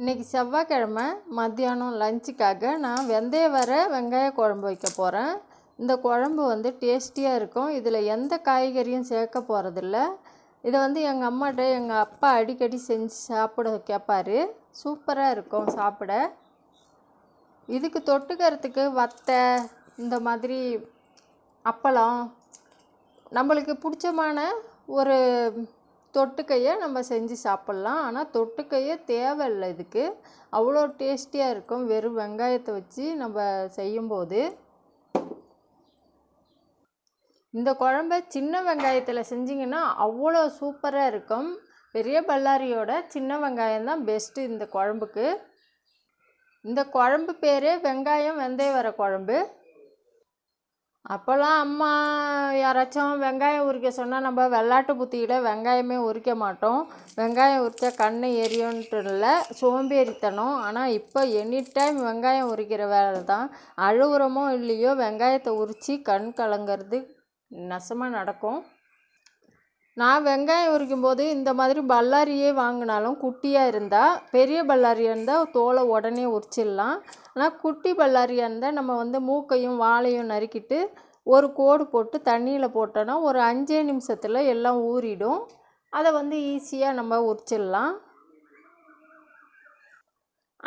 இன்றைக்கி செவ்வாய்க்கிழமை மத்தியானம் லஞ்சுக்காக நான் வெந்தய வர வெங்காய குழம்பு வைக்க போகிறேன் இந்த குழம்பு வந்து டேஸ்டியாக இருக்கும். இதில் எந்த காய்கறியும் சேர்க்க போகிறதில்ல இதை வந்து எங்கள் அம்மாட்ட எங்கள் அப்பா அடிக்கடி செஞ்சு சாப்பிட கேட்பாரு சூப்பராக இருக்கும் சாப்பிட. இதுக்கு தொட்டுக்கிறதுக்கு வத்தை இந்த மாதிரி அப்பளம் நம்மளுக்கு பிடிச்சமான ஒரு தொட்டுக்கையை நம்ம செஞ்சு சாப்பிட்லாம். ஆனால் தொட்டுக்கையே தேவையில்லை இதுக்கு. அவ்வளோ டேஸ்டியாக இருக்கும். வெறும் வெங்காயத்தை வச்சு நம்ம செய்யும்போது. இந்த குழம்ப சின்ன வெங்காயத்தில் செஞ்சிங்கன்னா அவ்வளோ சூப்பராக இருக்கும். பெரிய பல்லாரியோட சின்ன வெங்காயம் தான் பெஸ்ட்டு இந்த குழம்புக்கு. இந்த குழம்பு பேரே வெங்காயம் வெந்தய வர குழம்பு. அப்போல்லாம் அம்மா யாராச்சும் வெங்காயம் உரிக்க சொன்னால் நம்ம வெள்ளாட்டு புத்தியில் வெங்காயமே உரிக்க மாட்டோம். வெங்காயம் உரித்தா கண் எரியும்ன்ட்டு இல்லை சோம்பேறித்தனம் ஆனால் இப்போ எனி டைம் வெங்காயம் உரிக்கிற வேலை தான். அழுகுறமோ இல்லையோ வெங்காயத்தை உரித்து கண் கலங்கிறது நெசமாக நடக்கும். நான் வெங்காயம் உரிக்கும் போது இந்த மாதிரி பல்லாரியே வாங்கினாலும் குட்டியாக இருந்தால் பெரிய பல்லாரியாக இருந்தால் தோலை உடனே உரிச்சிடலாம். ஆனால் குட்டி பல்லாரியாக இருந்தால் நம்ம வந்து மூக்கையும் வாழையும் நறுக்கிட்டு ஒரு கோடு போட்டு தண்ணியில் போட்டோன்னா ஒரு அஞ்சே நிமிஷத்தில் எல்லாம் ஊறிடும். அதை வந்து ஈஸியாக நம்ம உரிச்சிடலாம்.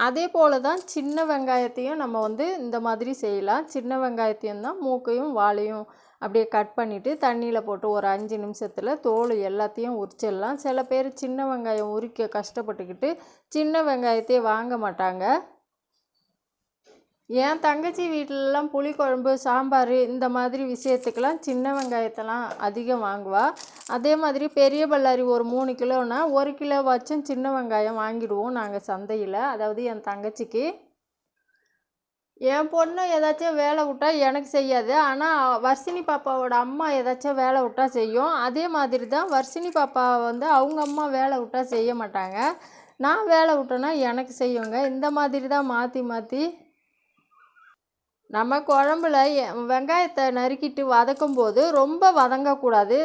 அதே போல் தான் சின்ன வெங்காயத்தையும் நம்ம வந்து இந்த மாதிரி செய்யலாம். சின்ன வெங்காயத்தையும் தான் மூக்கையும் வாழையும் அப்படியே கட் பண்ணிவிட்டு தண்ணியில் போட்டு ஒரு அஞ்சு நிமிஷத்தில் தோல் எல்லாத்தையும் உரிச்சிடலாம். சில பேர் சின்ன வெங்காயம் உரிக்க கஷ்டப்பட்டுக்கிட்டு சின்ன வெங்காயத்தையே வாங்க மாட்டாங்க. என் தங்கச்சி வீட்டிலலாம் புளிக்குழம்பு சாம்பார் இந்த மாதிரி விஷயத்துக்கெல்லாம் சின்ன வெங்காயத்தெல்லாம் அதிகம் வாங்குவா. அதே மாதிரி பெரிய பல்லாரி ஒரு மூணு கிலோனா ஒரு கிலோ வச்சும் சின்ன வெங்காயம் வாங்கிடுவோம் நாங்கள் சந்தையில். அதாவது என் தங்கச்சிக்கு. என் பொண்ணு ஏதாச்சும் வேலை விட்டா எனக்கு செய்யாது. ஆனால் வர்ஷினி பாப்பாவோட அம்மா ஏதாச்சும் வேலை விட்டா செய்யும். அதே மாதிரி தான் வர்ஷினி பாப்பா வந்து அவங்க அம்மா வேலை விட்டா செய்ய மாட்டாங்க. நான் வேலை விட்டேன்னா எனக்கு செய்யுங்க. இந்த மாதிரி தான் மாற்றி மாற்றி நம்ம குழம்புல வெங்காயத்தை நறுக்கிட்டு வதக்கும் போது ரொம்ப வதங்கக்கூடாது.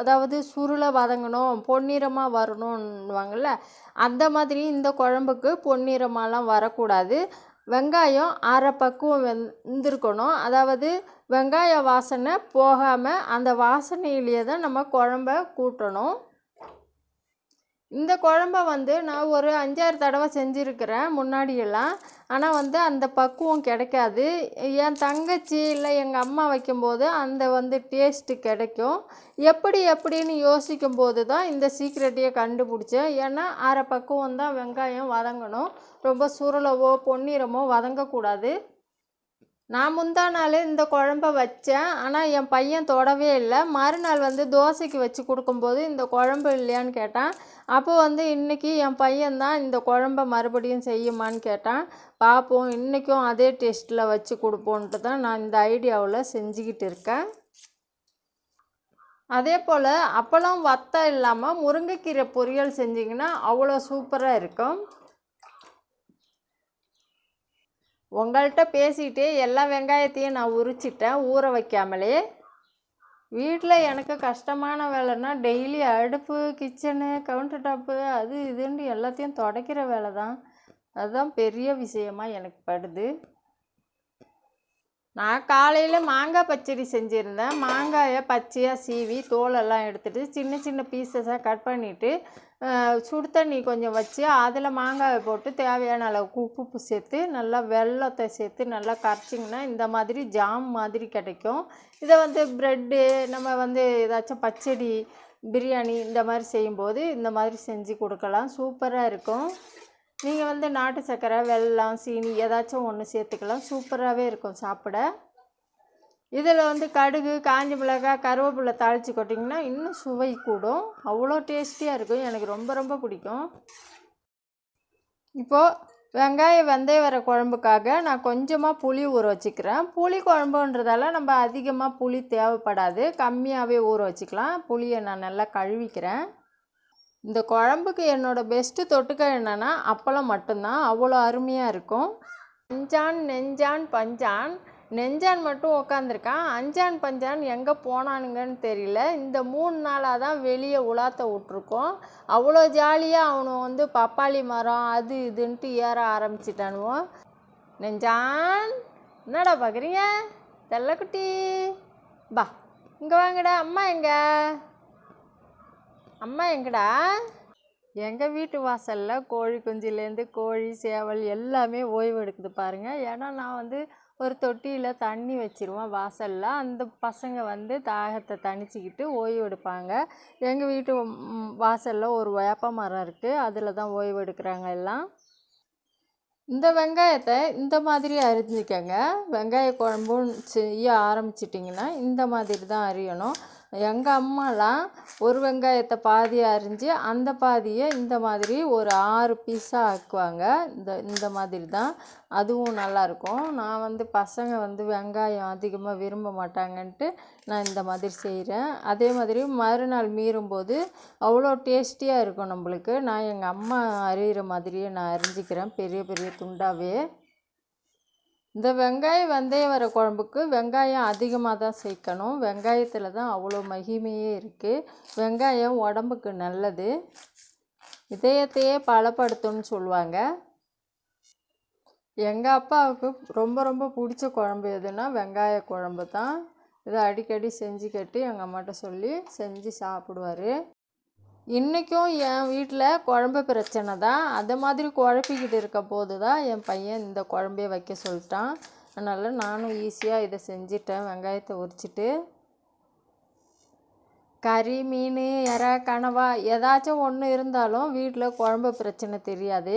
அதாவது சுருளை வதங்கணும் பொன்னிறமாக வரணும்னுவாங்கள்ல அந்த மாதிரி இந்த குழம்புக்கு பொன்னிறமாலாம் வரக்கூடாது. வெங்காயம் அரை பக்குவம் வெந்திருக்கணும். அதாவது வெங்காய வாசனை போகாமல் அந்த வாசனையிலேயே தான் நம்ம குழம்ப கூட்டணும். இந்த குழம்ப வந்து நான் ஒரு அஞ்சாறு தடவை செஞ்சுருக்கிறேன் முன்னாடியெல்லாம். ஆனால் வந்து அந்த பக்குவம் கிடைக்காது. என் தங்கச்சி இல்லை எங்கள் அம்மா வைக்கும்போது அந்த வந்து டேஸ்ட்டு கிடைக்கும். எப்படி எப்படின்னு யோசிக்கும் போது தான் இந்த சீக்ரெட்டையே கண்டுபிடிச்சேன். ஏன்னா அரை பக்குவம் தான் வெங்காயம் வதங்கணும். ரொம்ப சுருளவோ பொன்னிறமோ வதங்கக்கூடாது. நான் முந்தா நாள் இந்த குழம்ப வச்சேன். ஆனால் என் பையன் தொடவே இல்லை. மறுநாள் வந்து தோசைக்கு வச்சு கொடுக்கும்போது இந்த குழம்பு இல்லையான்னு கேட்டான். அப்போ வந்து இன்றைக்கி என் பையன்தான் இந்த குழம்ப மறுபடியும் செய்யுமான்னு கேட்டான். பார்ப்போம் இன்றைக்கும் அதே டேஸ்ட்டில் வச்சு கொடுப்போன்ட்டு தான் நான் இந்த ஐடியாவில் செஞ்சுக்கிட்டு இருக்கேன். அதே போல் அப்பளம் வத்தம் இல்லாமல் முருங்கைக்கீரை பொரியல் செஞ்சிங்கன்னா அவ்வளோ சூப்பராக இருக்கும். உங்கள்கிட்ட பேசிக்கிட்டே எல்லா வெங்காயத்தையும் நான் உரிச்சிட்டேன். ஊற வைக்காமலே. வீட்டில் எனக்கு கஷ்டமான வேலைன்னா டெய்லி அடுப்பு கிச்சனு கவுண்டர் டாப்பு அது இதுன்னு எல்லாத்தையும் துடைக்கிற வேலை தான். அதுதான் பெரிய விஷயமா எனக்கு படுது. நான் காலையில் மாங்காய் பச்சடி செஞ்சுருந்தேன். மாங்காயை பச்சையாக சீவி தோலெல்லாம் எடுத்துகிட்டு சின்ன சின்ன பீசஸாக கட் பண்ணிவிட்டு சுடு தண்ணி கொஞ்சம் வச்சு அதில் மாங்காயை போட்டு தேவையான அளவுக்கு உப்பு சேர்த்து நல்லா வெல்லத்தை சேர்த்து நல்லா கரைச்சிங்கன்னா இந்த மாதிரி ஜாம் மாதிரி கிடைக்கும். இதை வந்து ப்ரெட்டு நம்ம வந்து ஏதாச்சும் பச்சடி பிரியாணி இந்த மாதிரி செய்யும்போது இந்த மாதிரி செஞ்சு கொடுக்கலாம். சூப்பராக இருக்கும். நீங்கள் வந்து நாட்டு சர்க்கரை வெல்லம் சீனி ஏதாச்சும் ஒன்று சேர்த்துக்கலாம். சூப்பராகவே இருக்கும் சாப்பிட. இதில் வந்து கடுகு காஞ்ச மிளகாய் கருவேப்பிலை தாளித்து கொட்டிங்கன்னா இன்னும் சுவை கூடும். அவ்வளோ டேஸ்டியாக இருக்கும். எனக்கு ரொம்ப ரொம்ப பிடிக்கும். இப்போது வெங்காய வெந்தய வர குழம்புக்காக நான் கொஞ்சமாக புளி ஊற வச்சுக்கிறேன். புளி குழம்புன்றதால நம்ம அதிகமாக புளி தேவைப்படாது. கம்மியாகவே ஊற வச்சுக்கலாம். புளியை நான் நல்லா கழுவிக்கிறேன். இந்த குழம்புக்கு என்னோடய பெஸ்ட்டு தொட்டுக்க என்னென்னா அப்பளம் மட்டும்தான். அவ்வளோ அருமையாக இருக்கும். பஞ்சான் நெஞ்சான் பஞ்சான். நெஞ்சான் மட்டும் உக்காந்துருக்கான். அஞ்சான் பஞ்சான் எங்கே போனானுங்கன்னு தெரியல. இந்த மூணு நாளாக தான் வெளியே உலாத்த விட்ருக்கோம் அவ்வளோ ஜாலியாக அவனு வந்து பப்பாளி மரம் அது இதுன்ட்டு ஏற ஆரம்பிச்சிட்டானுவோம் நெஞ்சான் என்னடா பார்க்குறீங்க தெல்லக்குட்டி பா இங்கே வாங்கடா. அம்மா எங்க? அம்மா எங்கடா? எங்கள் வீட்டு வாசலில் கோழி குஞ்சிலேருந்து கோழி சேவல் எல்லாமே ஓய்வு எடுக்குது பாருங்கள் ஏன்னா நான் வந்து ஒரு தொட்டியில் தண்ணி வச்சுருவோம் வாசலில். அந்த பசங்க வந்து தாகத்தை தணிச்சிக்கிட்டு ஓய்வு எடுப்பாங்க. எங்கள் வீட்டு வாசலில் ஒரு வேப்ப மரம் இருக்குது அதில் தான் ஓய்வு எடுக்கிறாங்க எல்லாம். இந்த வெங்காயத்தை இந்த மாதிரி அரிஞ்சிக்கங்க. வெங்காய குழம்பும் செய்ய ஆரம்பிச்சிட்டிங்கன்னா இந்த மாதிரி தான் அரியணும். எங்கள் அம்மாலாம் ஒரு வெங்காயத்தை பாதி அரிஞ்சு அந்த பாதியை இந்த மாதிரி ஒரு ஆறு பீஸாக ஆக்குவாங்க. இந்த இந்த மாதிரி தான் அதுவும் நல்லாயிருக்கும் நான் வந்து பசங்க வந்து வெங்காயம் அதிகமாக விரும்ப மாட்டாங்கன்ட்டு நான் இந்த மாதிரி செய்கிறேன் அதே மாதிரி மறுநாள் மீறும்போது அவ்வளோ டேஸ்டியாக இருக்கும் நம்மளுக்கு. நான் எங்கள் அம்மா அரிகிற மாதிரியே நான் அரிஞ்சிக்கிறேன். பெரிய பெரிய துண்டாகவே இந்த வெங்காயம் வெந்தய வர குழம்புக்கு வெங்காயம் அதிகமாக தான் சேர்க்கணும். வெங்காயத்தில் தான் அவ்வளோ மகிமையே இருக்குது வெங்காயம் உடம்புக்கு நல்லது. இதயத்தையே பலப்படுத்தும்னு சொல்லுவாங்க. எங்கள் அப்பாவுக்கு ரொம்ப ரொம்ப பிடிச்ச குழம்பு எதுனா வெங்காய குழம்பு தான். இதை அடிக்கடி செஞ்சு கட்டி எங்கள் அம்மாட்ட சொல்லி செஞ்சு சாப்பிடுவார். இன்றைக்கும் என் வீட்டில் குழம்பு பிரச்சனை தான். அது மாதிரி குழப்பிக்கிட்டு இருக்க போது தான் என் பையன் இந்த குழம்பே வைக்க சொல்லிட்டான். அதனால் நானும் ஈஸியாக இதை செஞ்சிட்டேன். வெங்காயத்தை உரிச்சிட்டு. கறி மீன் இற கனவா ஏதாச்சும் ஒன்று இருந்தாலும் வீட்டில் குழம்பு பிரச்சனை தெரியாது.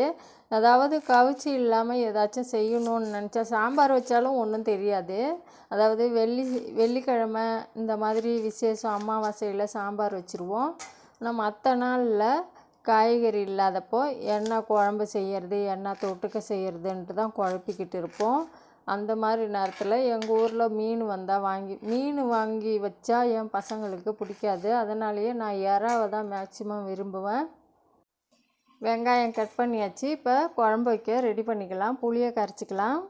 அதாவது கவிச்சி இல்லாமல் ஏதாச்சும் செய்யணும்னு நினச்சா சாம்பார் வச்சாலும் ஒன்றும் தெரியாது. அதாவது வெள்ளி வெள்ளிக்கிழமை இந்த மாதிரி விசேஷம் அமாவாசையில் சாம்பார் வச்சுருவோம். ஆனால் மற்ற நாளில் காய்கறி இல்லாதப்போ என்ன குழம்பு செய்கிறது என்ன தொட்டுக்க செய்கிறதுன்ட்டு தான் குழப்பிக்கிட்டு இருப்போம். அந்த மாதிரி நேரத்தில் எங்கள் ஊரில் மீன் வந்தால் வாங்கி மீன் வாங்கி வச்சா என் பசங்களுக்கு பிடிக்காது. அதனாலேயே நான் இறாவை தான் மேக்சிமம் விரும்புவேன். வெங்காயம் கட் பண்ணியாச்சு. இப்போ குழம்பு வைக்க ரெடி பண்ணிக்கலாம். புளியை கரைச்சிக்கலாம்.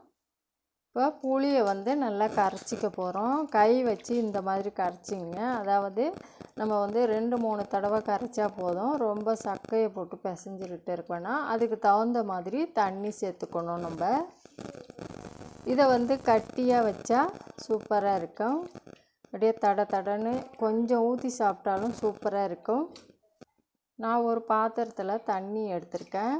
இப்போ புளியை வந்து நல்லா கரைச்சிக்க போகிறோம். கை வச்சு இந்த மாதிரி கரைச்சிங்க. அதாவது நம்ம வந்து ரெண்டு மூணு தடவை கரைச்சா போதும். ரொம்ப சக்கையை போட்டு பிசைஞ்சிக்கிட்டு இருக்கோன்னா அதுக்கு தகுந்த மாதிரி தண்ணி சேர்த்துக்கணும் நம்ம. இதை வந்து கட்டியாக வச்சா சூப்பராக இருக்கும். அப்படியே தட தடன்னு கொஞ்சம் ஊற்றி சாப்பிட்டாலும் சூப்பராக இருக்கும். நான் ஒரு பாத்திரத்தில் தண்ணி எடுத்திருக்கேன்.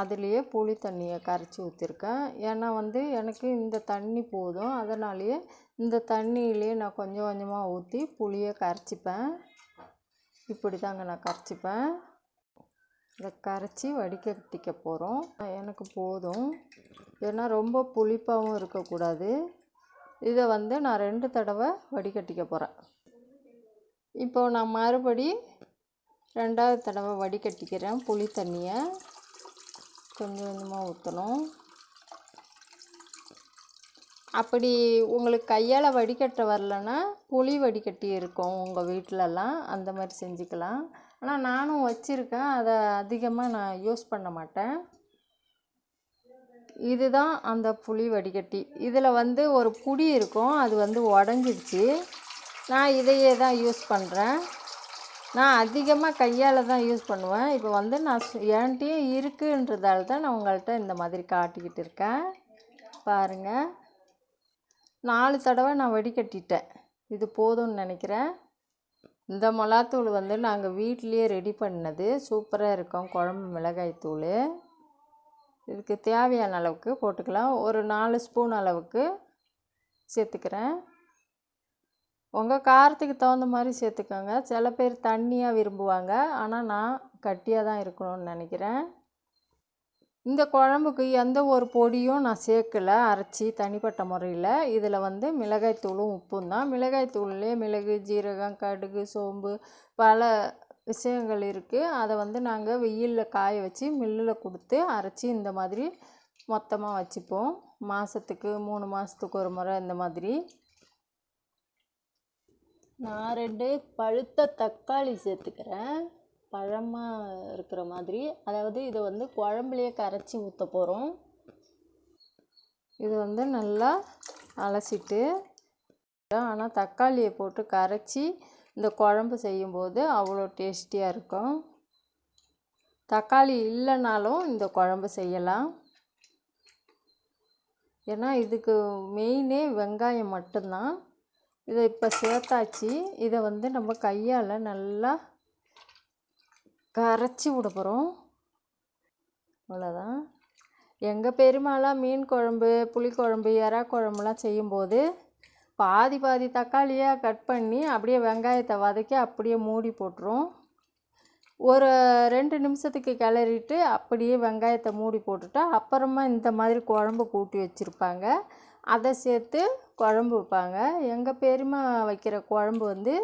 அதுலேயே புளி தண்ணியை கரைச்சி ஊற்றிருக்கேன் ஏன்னா வந்து எனக்கு இந்த தண்ணி போதும். அதனாலேயே இந்த தண்ணியிலேயே நான் கொஞ்சம் கொஞ்சமாக ஊற்றி புளியை கரைச்சிப்பேன். இப்படி தாங்க நான் கரைச்சிப்பேன். இதை கரைச்சி வடிகட்டிக்க போகிறோம் எனக்கு போதும். ஏன்னா ரொம்ப புளிப்பாகவும் இருக்கக்கூடாது. இதை வந்து நான் ரெண்டு தடவை வடிகட்டிக்க போகிறேன் இப்போ நான் மறுபடி ரெண்டாவது தடவை வடிகட்டிக்கிறேன் புளி தண்ணியை. கொஞ்சம் கொஞ்சமாக ஊற்றணும் அப்படி உங்களுக்கு கையால் வடிகட்ட வரலன்னா புளி வடிகட்டி இருக்கும் உங்கள் வீட்டிலலாம் அந்த மாதிரி செஞ்சுக்கலாம். ஆனால் நானும் வச்சுருக்கேன். அதை அதிகமாக நான் யூஸ் பண்ண மாட்டேன். இதுதான் அந்த புளி வடிகட்டி. இதில் வந்து ஒரு புடி இருக்கும். அது வந்து உடஞ்சிடுச்சு. நான் இதையே தான் யூஸ் பண்ணுறேன் நான் அதிகமாக கையால் தான் யூஸ் பண்ணுவேன். இப்போ வந்து நான் சு- என்கிட்டயும் இருக்குன்றதால தான் நான் உங்கள்கிட்ட இந்த மாதிரி காட்டிக்கிட்டு இருக்கேன். பாருங்கள் நாலு தடவை நான் வடிகட்டிட்டேன். இது போதும்னு நினைக்கிறேன். இந்த மிளகாத்தூள் வந்து நாங்கள் வீட்டிலேயே ரெடி பண்ணது. சூப்பராக இருக்கும். குழம்பு மிளகாய் தூள். இதுக்கு தேவையான அளவுக்கு போட்டுக்கலாம். ஒரு நாலு ஸ்பூன் அளவுக்கு சேர்த்துக்கிறேன். உங்கள் காரத்துக்கு தகுந்த மாதிரி சேர்த்துக்கோங்க. சில பேர் தண்ணியாக விரும்புவாங்க. ஆனால் நான் கட்டியாக தான் இருக்கணும்னு நினைக்கிறேன். இந்த குழம்புக்கு எந்த ஒரு பொடியும் நான் சேர்க்கலை. அரைச்சி தனிப்பட்ட முறையில். இதில் வந்து மிளகாய் தூளும் உப்பும் தான். மிளகாய்த்தூள்லேயே மிளகு ஜீரகம் கடுகு சோம்பு பல விஷயங்கள் இருக்குது அதை வந்து நாங்கள் வெயிலில் காய வச்சு மில்லில் கொடுத்து அரைச்சி இந்த மாதிரி மொத்தமாக வச்சுப்போம். மாதத்துக்கு மூணு மாதத்துக்கு ஒரு முறை இந்த மாதிரி. நான் ரெண்டு பழுத்த தக்காளி சேர்த்துக்கிறேன். பழமாக இருக்கிற மாதிரி. அதாவது இதை வந்து குழம்புலையே கரைச்சி ஊற்ற போகிறோம் இது வந்து நல்லா அலசிட்டு ஆனால் தக்காளியை போட்டு கரைச்சி இந்த குழம்பு செய்யும்போது அவ்வளோ டேஸ்டியாக இருக்கும். தக்காளி இல்லைனாலும் இந்த குழம்பு செய்யலாம். ஏன்னா இதுக்கு மெயினே வெங்காயம் மட்டும்தான். இதை இப்போ சேர்த்தாச்சு. இதை வந்து நம்ம கையால் நல்லா கரைச்சி விட போகிறோம் அவ்வளோதான் எங்கள் பெருமாளாம் மீன் குழம்பு புளிக்குழம்பு எறா குழம்புலாம் செய்யும்போது பாதி பாதி தக்காளியாக கட் பண்ணி அப்படியே வெங்காயத்தை வதக்கி அப்படியே மூடி போட்டுரும் ஒரு ரெண்டு நிமிஷத்துக்கு கிளறிட்டு அப்படியே வெங்காயத்தை மூடி போட்டுட்டா அப்புறமா இந்த மாதிரி குழம்பு கூட்டி வச்சுருப்பாங்க. அதை சேர்த்து குழம்பு வைப்பாங்க. எங்கள் பெரியம்மா வைக்கிற குழம்பு வந்து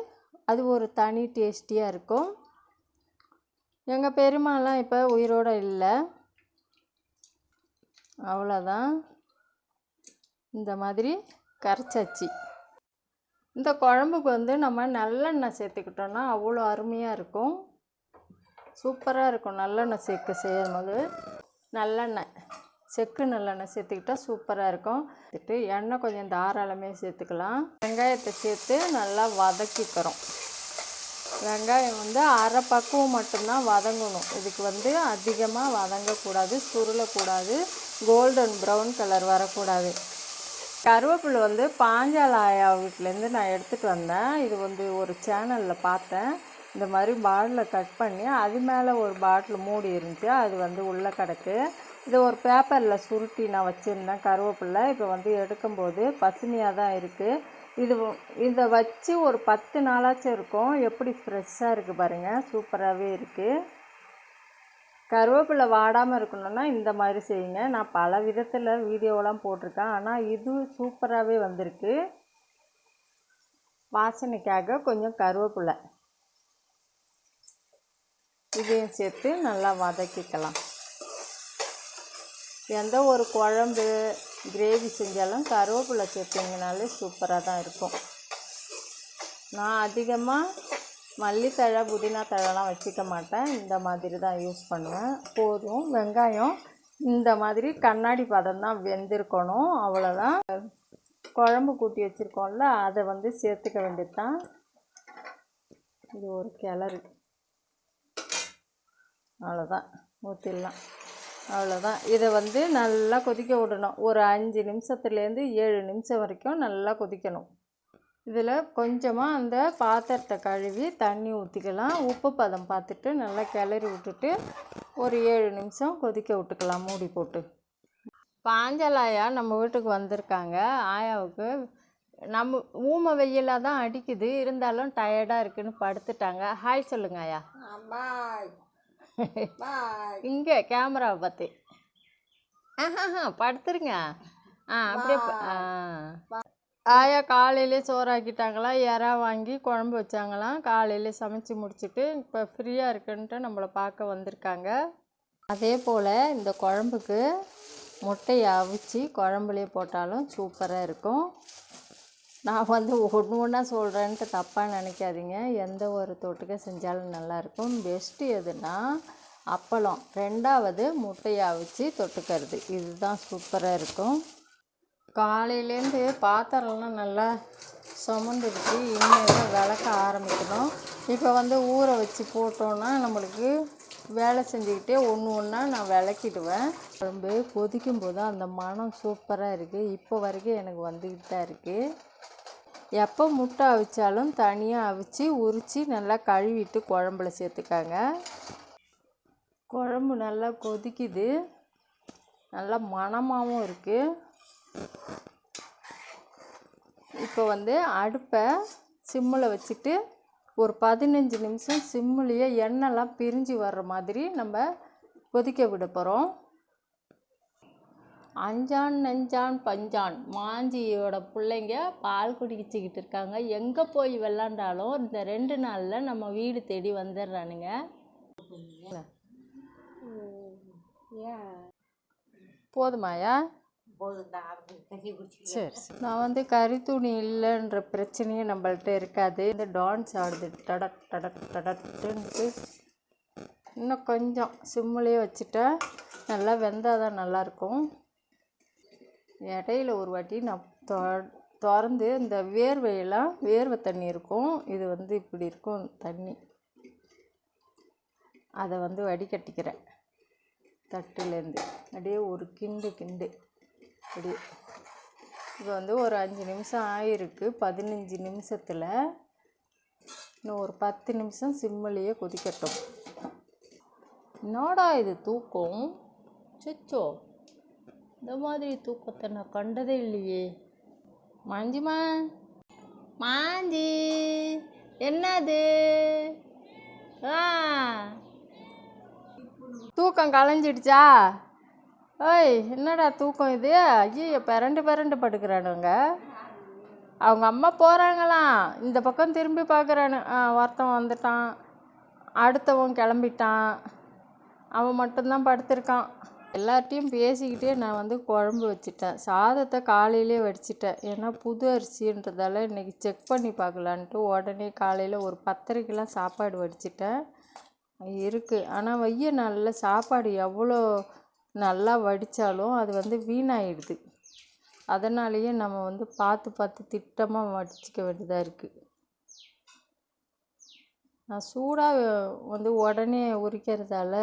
அது ஒரு தனி டேஸ்டியாக இருக்கும். எங்கள் பெரியம்மாலாம் இப்போ உயிரோடு இல்லை. அவ்வளோதான் இந்த மாதிரி கரைச்சாச்சு. இந்த குழம்புக்கு வந்து நம்ம நல்லெண்ணெய் சேர்த்துக்கிட்டோன்னா அவ்வளோ அருமையாக இருக்கும். சூப்பராக இருக்கும் நல்லெண்ணெய் சேர்க்க செய்யும் போது நல்லெண்ணெய். செக்கு நல்லெண்ணெய் சேர்த்துக்கிட்டா சூப்பராக இருக்கும். சேர்த்துட்டு எண்ணெய் கொஞ்சம் தாராளமே சேர்த்துக்கலாம். வெங்காயத்தை சேர்த்து நல்லா வதக்கிக்கிறோம். வெங்காயம் வந்து அரை பக்குவம் மட்டும்தான் வதங்கணும். இதுக்கு வந்து அதிகமாக வதங்கக்கூடாது சுருளக்கூடாது கோல்டன் ப்ரௌன் கலர் வரக்கூடாது. கருவேப்பிலை வந்து பாஞ்சாலாயா வீட்டிலேருந்து நான் எடுத்துகிட்டு வந்தேன். இது வந்து ஒரு சேனலில் பார்த்தேன். இந்த மாதிரி பாட்டில் கட் பண்ணி அது மேலே ஒரு பாட்டில் மூடி இருந்துச்சு. அது வந்து உள்ளே கிடக்கு. இதை ஒரு பேப்பரில் சுருட்டி நான் வச்சுருந்தேன். கருவேப்பில்லை இப்போ வந்து எடுக்கும்போது பசுமையாக தான் இருக்குது இது இதை வச்சு ஒரு பத்து நாளாச்சும் இருக்கும். எப்படி ஃப்ரெஷ்ஷாக இருக்குது பாருங்கள் சூப்பராகவே இருக்குது கருவேப்பிலை வாடாமல் இருக்கணும்னா இந்த மாதிரி செய்யுங்க. நான் பல விதத்தில் வீடியோலாம் போட்டிருக்கேன். ஆனால் இது சூப்பராகவே வந்திருக்கு. வாசனைக்காக கொஞ்சம் கருவேப்பிலை. இதையும் சேர்த்து நல்லா வதக்கிக்கலாம். எந்த ஒரு குழம்பு கிரேவி செஞ்சாலும் கருவேப்பிலை சேர்த்திங்கனாலே சூப்பராக தான் இருக்கும். நான் அதிகமாக மல்லித்தழை புதினா தழைலாம் வச்சுக்க மாட்டேன். இந்த மாதிரி தான் யூஸ் பண்ணுவேன். போதும். வெங்காயம் இந்த மாதிரி கண்ணாடி பதம் தான் வெந்திருக்கணும். அவ்வளோதான் குழம்பு கூட்டி வச்சுருக்கோம்ல அதை வந்து சேர்த்துக்க வேண்டியது தான் இது ஒரு கிளறு. அவ்வளோதான் ஊற்றிடலாம் அவ்வளோதான் இதை வந்து நல்லா கொதிக்க விடணும். ஒரு அஞ்சு நிமிஷத்துலேருந்து ஏழு நிமிஷம் வரைக்கும் நல்லா கொதிக்கணும். இதில் கொஞ்சமாக அந்த பாத்திரத்தை கழுவி தண்ணி ஊற்றிக்கலாம். உப்பு பதம் பார்த்துட்டு நல்லா கிளறி விட்டுட்டு ஒரு ஏழு நிமிஷம் கொதிக்க விட்டுக்கலாம் மூடி போட்டு. பாஞ்சல் ஆயா நம்ம வீட்டுக்கு வந்திருக்காங்க. ஆயாவுக்கு நம்ம ஊமை வெயிலாக தான் அடிக்குது. இருந்தாலும் டயர்டாக இருக்குன்னு படுத்துட்டாங்க. ஹாய் சொல்லுங்க ஆயா. பாய் இங்கே கேமராவை பார்த்து ஆஹா படுத்துருங்க. ஆ அப்படியே ஆ. ஆயா காலையிலே சோறாக்கிட்டாங்களா? இறா வாங்கி குழம்பு வச்சாங்களாம் காலையிலே சமைச்சு முடிச்சுட்டு இப்போ ஃப்ரீயாக இருக்குன்ட்டு நம்மளை பார்க்க வந்திருக்காங்க. அதே போல் இந்த குழம்புக்கு முட்டையை அவிச்சு குழம்புலேயே போட்டாலும் சூப்பராக இருக்கும். நான் வந்து ஒன்று ஒன்றா சொல்கிறேன்ட்டு தப்பாக நினைக்காதீங்க. எந்த ஒரு தொட்டுக்க செஞ்சாலும் நல்லாயிருக்கும் பெஸ்ட்டு எதுனா அப்பளம். ரெண்டாவது முட்டையை அவிச்சு தொட்டுக்கிறது. இதுதான் சூப்பராக இருக்கும். காலையிலேருந்து பாத்திரம்லாம் நல்லா சுமந்துருச்சு இனிமேல் விளக்க ஆரம்பிக்கணும். இப்போ வந்து ஊற வச்சு போட்டோன்னா நம்மளுக்கு வேலை செஞ்சுக்கிட்டே ஒன்று ஒன்றா நான் விளக்கிடுவேன். குழம்பு கொதிக்கும் போது அந்த மனம் சூப்பராக இருக்குது இப்போ வரைக்கும் எனக்கு வந்துக்கிட்டு தான் இருக்குது எப்போ முட்டை அவிச்சாலும் தனியாக அவிச்சு உரித்து நல்லா கழுவிட்டு குழம்புல சேர்த்துக்காங்க. குழம்பு நல்லா கொதிக்குது. நல்லா மணமாகவும் இருக்குது இப்போ வந்து அடுப்பை சிம்மில் வச்சுட்டு ஒரு பதினஞ்சு நிமிஷம் சிம்முலேயே எண்ணெய்லாம் பிரிஞ்சு வர்ற மாதிரி நம்ம கொதிக்க விட போகிறோம் அஞ்சான் நெஞ்சான் பஞ்சான். மாஞ்சியோட பிள்ளைங்க பால் குடிச்சிக்கிட்டு இருக்காங்க. எங்கே போய் விளாண்டாலும் இந்த ரெண்டு நாளில் நம்ம வீடு தேடி வந்துடுறானுங்க. போதுமாயா? சரி சரி. நான் வந்து கறி துணி இல்லைன்ற பிரச்சனையே நம்மள்ட்ட இருக்காது. இந்த டான்ஸ் ஆடுது. டடக் டடக் டடட்டுன்ட்டு இன்னும் கொஞ்சம் சிம்முலேயே வச்சுட்டா நல்லா வெந்தால் தான் நல்லாயிருக்கும். இடையில ஒரு வாட்டி நான் தொ திறந்து இந்த வேர்வையெல்லாம் வேர்வை தண்ணி இருக்கும். இது வந்து இப்படி இருக்கும் தண்ணி. அதை வந்து வடிகட்டிக்கிறேன். தட்டுலேருந்து. அப்படியே ஒரு கிண்டு கிண்டு. இப்படி இப்போ வந்து ஒரு அஞ்சு நிமிஷம் ஆயிருக்கு. பதினஞ்சு நிமிஷத்தில் இன்னும் ஒரு பத்து நிமிஷம் சிம்மிலேயே கொதிக்கட்டும். என்னடா இது தூக்கம்? சுச்சோ இந்த மாதிரி தூக்கத்தை நான் கண்டதே இல்லையே. மாஞ்சிமா மாஞ்சி என்னது? ஆ. தூக்கம் கலைஞ்சிடுச்சா? ஓய் என்னடா தூக்கம் இது? ஐயோ பிறண்டு பிறண்டு படுக்கிறானுங்க. அவங்க அம்மா போகிறாங்களாம் இந்த பக்கம் திரும்பி பார்க்குறானு. ஒருத்தவன் ஒருத்தன் வந்துட்டான். அடுத்தவன் கிளம்பிட்டான். அவன் மட்டும்தான் படுத்திருக்கான். எல்லார்ட்டையும் பேசிக்கிட்டே நான் வந்து குழம்பு வச்சிட்டேன். சாதத்தை காலையிலே வடிச்சிட்டேன். ஏன்னா புது அரிசின்றதால இன்றைக்கி செக் பண்ணி பார்க்கலான்ட்டு உடனே காலையில் ஒரு பத்தரைக்கெலாம் சாப்பாடு வடிச்சிட்டேன். இருக்குது ஆனால் வைய நல்ல சாப்பாடு எவ்வளோ நல்லா வடித்தாலும் அது வந்து வீணாயிடுது. அதனாலேயே நம்ம வந்து பார்த்து பார்த்து திட்டமாக வடிச்சிக்க வேண்டியதாக இருக்குது நான் சூடாக வந்து உடனே உரிக்கிறதால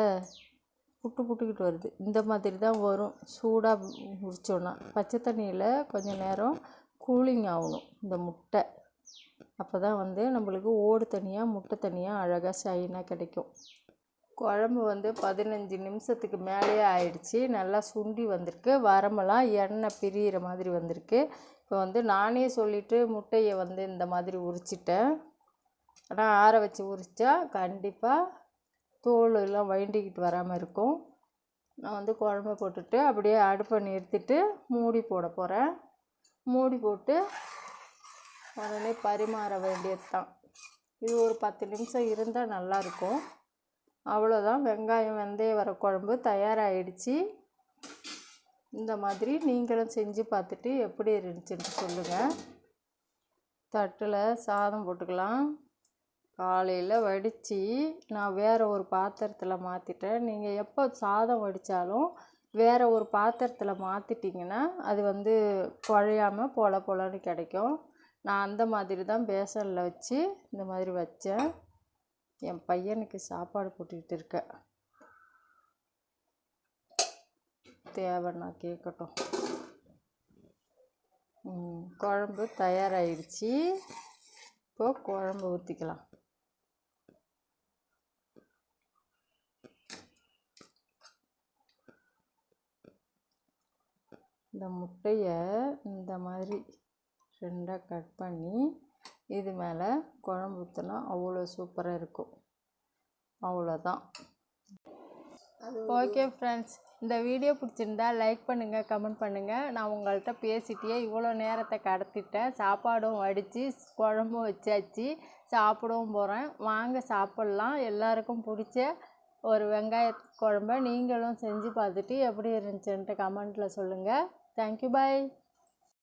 புட்டு புட்டுக்கிட்டு வருது. இந்த மாதிரி தான் வரும். சூடாக உரிச்சோன்னா பச்சை தண்ணியில் கொஞ்சம் நேரம் கூலிங் ஆகணும் இந்த முட்டை. அப்போ தான் வந்து நம்மளுக்கு ஓடு தனியாக முட்டை தனியாக அழகாக ஷைனாக கிடைக்கும். குழம்பு வந்து பதினஞ்சு நிமிஷத்துக்கு மேலேயே ஆயிடுச்சு. நல்லா சுண்டி வந்திருக்கு. வரமெல்லாம் எண்ணெய் பிரியிற மாதிரி வந்திருக்கு. இப்போ வந்து நானே சொல்லிவிட்டு முட்டையை வந்து இந்த மாதிரி உரிச்சிட்டேன். ஆனால் ஆற வச்சு உரித்தா கண்டிப்பாக தோல் எல்லாம் வயண்டிக்கிட்டு வராமல் இருக்கும். நான் வந்து குழம்பு போட்டுட்டு அப்படியே அடுப்பை நிறுத்திட்டு மூடி போட போகிறேன் மூடி போட்டு உடனே பரிமாற வேண்டியது தான் இது ஒரு பத்து நிமிஷம் இருந்தால் நல்லாயிருக்கும் அவ்வளோதான். வெங்காயம் வெந்தய வர குழம்பு தயாராகிடுச்சு இந்த மாதிரி நீங்களும் செஞ்சு பார்த்துட்டு எப்படி இருந்துச்சுன்னு சொல்லுங்கள் தட்டில் சாதம் போட்டுக்கலாம். காலையில் வடித்து நான் வேறு ஒரு பாத்திரத்தில் மாற்றிட்டேன் நீங்கள் எப்போ சாதம் வடித்தாலும் வேறு ஒரு பாத்திரத்தில் மாற்றிட்டிங்கன்னா அது வந்து குழையாமல் பொல பொலன்னு கிடைக்கும். நான் அந்த மாதிரி தான் பேசனில் வச்சு இந்த மாதிரி வச்சேன். என் பையனுக்கு சாப்பாடு போட்டுக்கிட்டு இருக்கேன் தேவைன்னா கேட்கட்டும். குழம்பு தயாராகிடுச்சு இப்போ குழம்பு ஊற்றிக்கலாம் இந்த முட்டையை இந்த மாதிரி ரெண்டாக கட் பண்ணி இது மேலே குழம்பு ஊற்றினா அவ்வளோ சூப்பராக இருக்கும். அவ்வளோதான் ஓகே ஃப்ரெண்ட்ஸ் இந்த வீடியோ பிடிச்சிருந்தா லைக் பண்ணுங்கள் கமெண்ட் பண்ணுங்கள் நான் உங்கள்கிட்ட பேசிட்டே இவ்வளோ நேரத்தை கடத்திட்டேன். சாப்பாடும் வடித்து குழம்பும் வச்சாச்சு சாப்பிடவும் போகிறேன் வாங்க சாப்பிட்லாம். எல்லாருக்கும் பிடிச்ச ஒரு வெங்காய குழம்ப நீங்களும் செஞ்சு பார்த்துட்டு எப்படி இருந்துச்சுன்ட்டு கமெண்ட்டில் சொல்லுங்கள் தேங்க்யூ பாய்